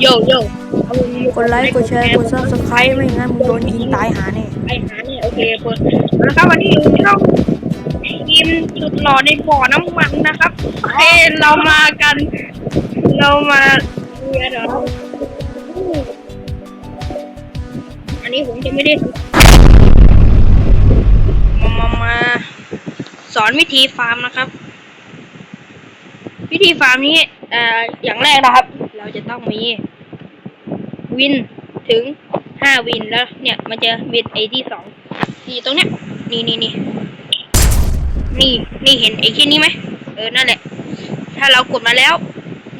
โยโย่เอามึงกดไลค์กดแชร์กดซับสไครต์ไม่งั้นมึงโดนยิงตายหาแน่ไอหาเนี่ยโอเคคนนะครับวันนี้เราทีมสุดหล่อในบ่อน้ำมันนะครับโอเคเรามากัน เรามาเรียนเหรออันนี้ผมจะไม่ได้มามามา สอนวิธีฟาร์มนะครับ วิธีฟาร์มนี้เอ่ออย่างแรกนะครับ เราจะต้องมี วินถึงห้าวินแล้ว เนี่ย มันจะวินไอที่สองที่ตรงเนี้ยนี่นี่นี่นี่นี่เห็นไอ้ที่นี้ไหมเออนั่นแหละ ถ้าเรากดมาแล้ว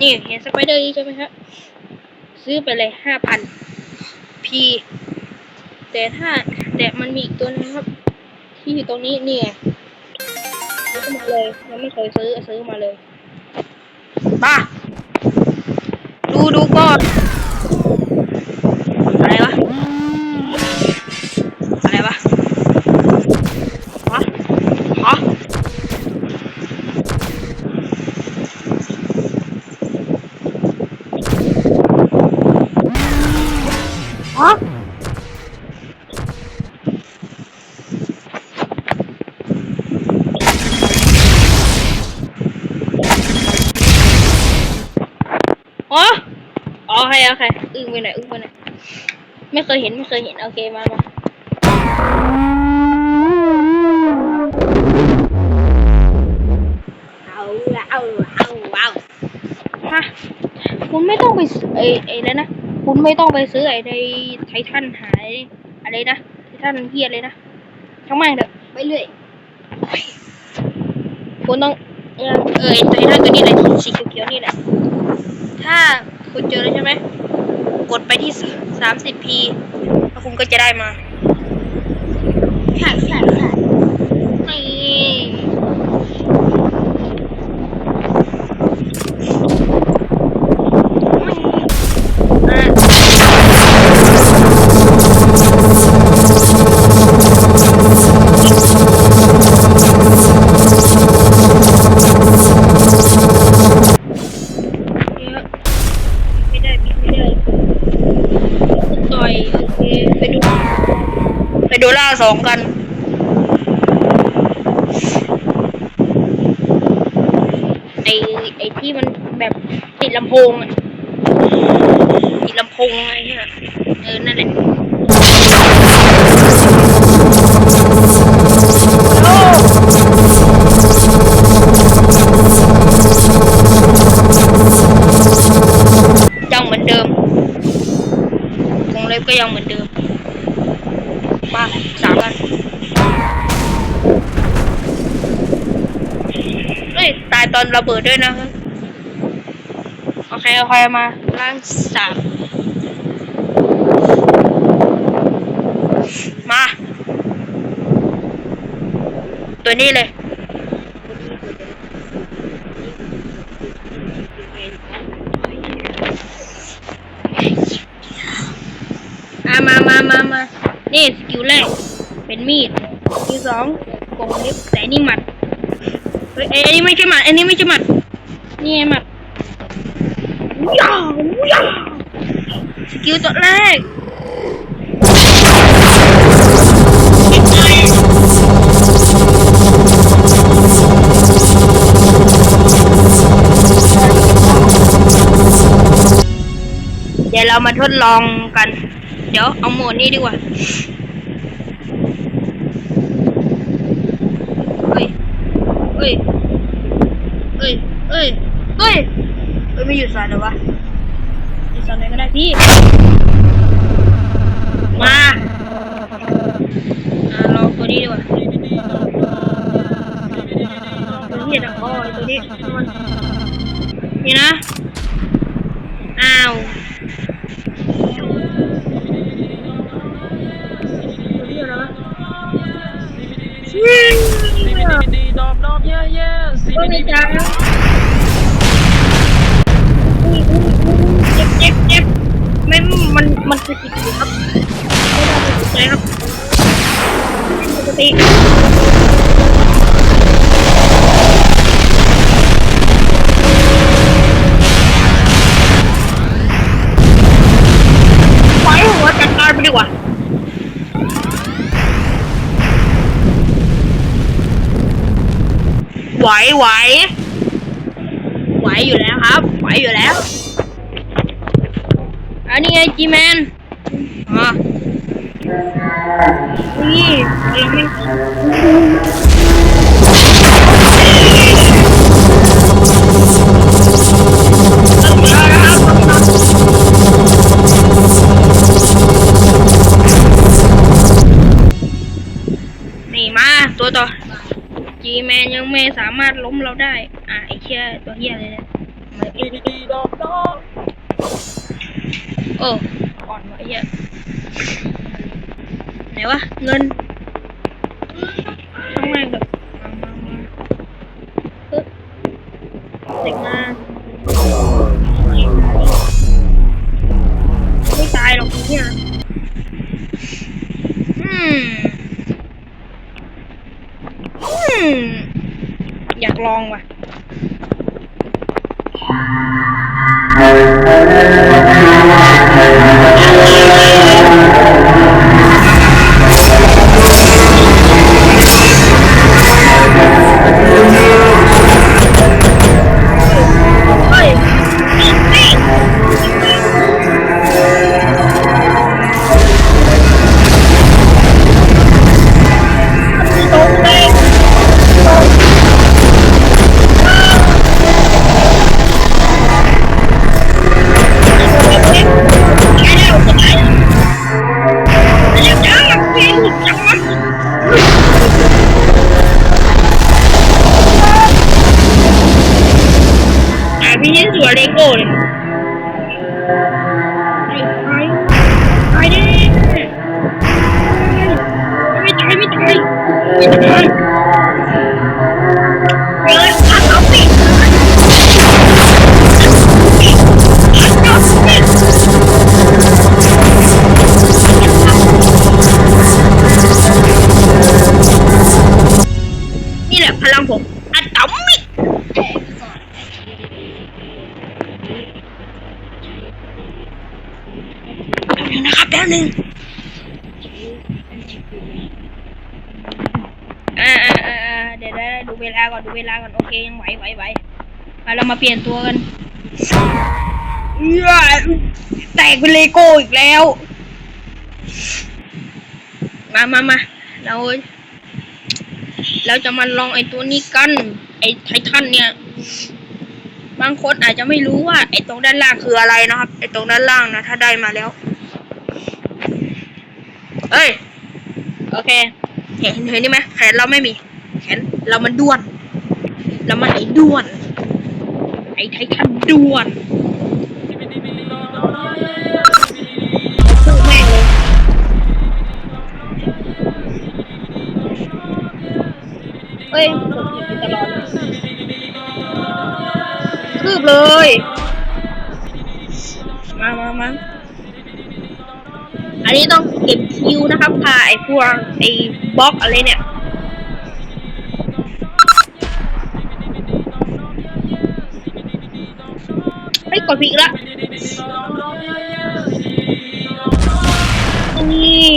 นี่เห็นสไปเดอร์ใช่ไหมครับซื้อไปเลยห้าพันพีแต่ถ้าแต่มันมีอีกตัวนึงครับ ที่อยู่ตรงนี้นี่ไงซื้อมาเลยยังไม่เคยซื้อซื้อมาเลยมาดูดูก่อน โอเคโอเค อึ้งไปไหนอยอึ้งไปไหนอยไม่เคยเห็นไม่เคยเห็นโอเคมามาเอาละเอาเอาเอาฮะคุณไม่ต้องไปซื้อไอ้ไอ้แล้วนะคุณไม่ต้องไปซื้อไอ้ในไททันหายอะไรนะไททันเฮียเลยนะทั้งไม่งเถอะไปเรื่อยคุณต้องเออเออไอ้ไททันตัวนี้เลยสีเขียวๆนี่แหละถ้า คุณเจอแล้วใช่ไหม กดไปที่สามสิบพีแล้วคุณก็จะได้มา ใช่ใช่ องกัน ไอไอที่มันแบบติดลำโพงอะติดลำโพงไงเนี่ยเออ นั่นแหละโอ้ยังเหมือนเดิมวงเล็บก็ยังเหมือนเดิม มาสามกันเฮ้ย ตายตอนระเบิดด้วยนะ โอเคโอเคมาล่างสามมา ตัวนี้เลยอะมามามามานี่ สกิลแรก เป็นมีดสกิลสองโกงเล็บแต่นี่หมัดเฮ้ยอ้ยอันนี้ไม่ใช่หมัดอันนี้ไม่ใช่หมัด นี่ไงหมัดว้าวว้าวสกิลตัวแรกเดี๋ยวเรามาทดลองกัน เดี๋ยวเอาโหมดนี้ดีกว่า เฮ้ย เฮ้ยเฮ้ยเฮ้ยเฮ้ยเฮ้ยไม่หยุดสั่นเหรอวะหยุดสั่นไหนก็ได้พี่ มาอ่าลองตัวนี้ดีกว่าตัวนี้นะอ๋อไอ้ตัวนี้มันนี่นะ อ้าวดีด อบด วไหวไหวอยู่แล้วครับไหวอยู่แล้วอันนี้ไงจีแมนอะนี่ไม่นี่ มนยังไม่สามารถล้มเราได้ อะไอเชี่ยตัวเฮียเลยเนี่ยมาดีดีดอกดอกโอ้อ่อนวะไอ้เฮียไหนวะเงิน อยากลองว่ะ แป๊บนึงอ่าอ่าอ่าอ่าเดี๋ยวได้ดูเวลาก่อนดูเวลาก่อนโอเคยังไหวไหวไหวมาเรามาเปลี่ยนตัวกันเอื้อแตกเป็นเลโก้อีกแล้ว มามามาเราเราจะมาลองไอ้ตัวนี้กัน ไอ้ไททันเนี่ย บางคนอาจจะไม่รู้ว่า ไอ้ตรงด้านล่างคืออะไรนะครับ ไอ้ตรงด้านล่างนะ ถ้าได้มาแล้ว เอ้ย โอเค เห็นเห็นนี่ไหมแขนเราไม่มี แขนเรามันด้วน เรามันไอ้ด้วน ไอ้ไททันด้วนเยสพูดแม่งเลยเอ้ยผมหยิบไปตลอดเลยคืบเลย มามามา อันนี้ต้องเก็บคิวนะครับพาไอ้พวกไอ้บล็อกอะไรเนี่ยเฮ้ยกดผิดอีกละนี่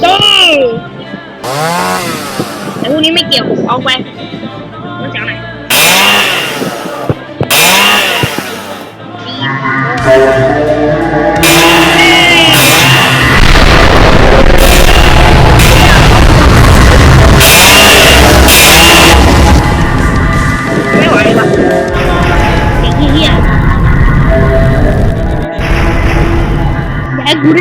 โต้แต่พวกนี้ไม่เกี่ยวเอาไปมันจากไหนไอย่